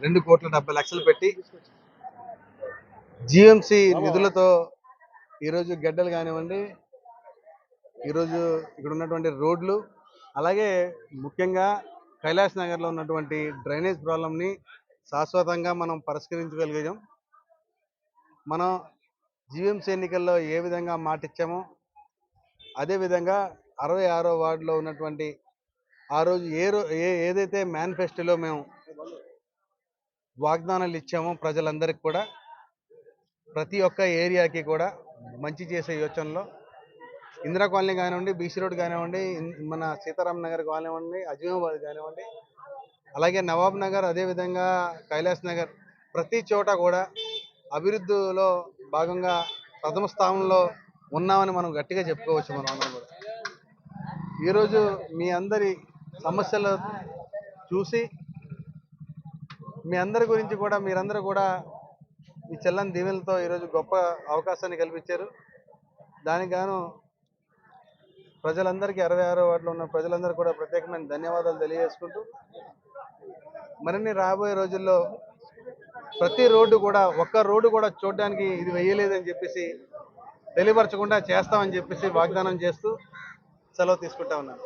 రెండు కోట్ల డెబ్బై లక్షలు పెట్టి జిఎంసి నిధులతో ఈరోజు గడ్డలు కానివ్వండి ఈరోజు ఇక్కడ ఉన్నటువంటి రోడ్లు అలాగే ముఖ్యంగా కైలాస్ నగర్లో ఉన్నటువంటి డ్రైనేజ్ ప్రాబ్లంని శాశ్వతంగా మనం పరిష్కరించగలిగాం. మనం జిఎంసీ ఎన్నికల్లో ఏ విధంగా మాటిచ్చామో అదేవిధంగా అరవై ఆరో వార్డులో ఉన్నటువంటి ఆ రోజు ఏ రో ఏ ఏదైతే మేనిఫెస్టోలో మేము వాగ్దానాలు ఇచ్చామో ప్రజలందరికీ కూడా. ప్రతి ఒక్క ఏరియాకి కూడా మంచి చేసే యోచనలో ఇందిరా కాలనీ కానివ్వండి బీసీ రోడ్ కానివ్వండి మన సీతారాం నగర్ కానివ్వండి అజీమాబాద్ కానివ్వండి అలాగే నవాబ్ నగర్ అదేవిధంగా కైలాస్ నగర్ ప్రతి చోట కూడా అభివృద్ధిలో భాగంగా ప్రథమ స్థానంలో ఉన్నామని మనం గట్టిగా చెప్పుకోవచ్చు మనం అందరం కూడా. ఈరోజు మీ అందరి సమస్యలు చూసి మీ అందరి గురించి కూడా మీరందరూ కూడా మీ చెల్లని దీవెనలతో ఈరోజు గొప్ప అవకాశాన్ని కల్పించారు. దానికి గాను ప్రజలందరికీ అరవై ఆరో వార్డులో ఉన్న ప్రజలందరూ కూడా ప్రత్యేకమైన ధన్యవాదాలు తెలియజేసుకుంటూ మరిన్ని రాబోయే రోజుల్లో ప్రతి రోడ్డు కూడా ఒక్క రోడ్డు కూడా చూడడానికి ఇది వేయలేదని చెప్పేసి తెలియపరచకుండా చేస్తామని చెప్పేసి వాగ్దానం చేస్తూ సెలవు తీసుకుంటా ఉన్నాను.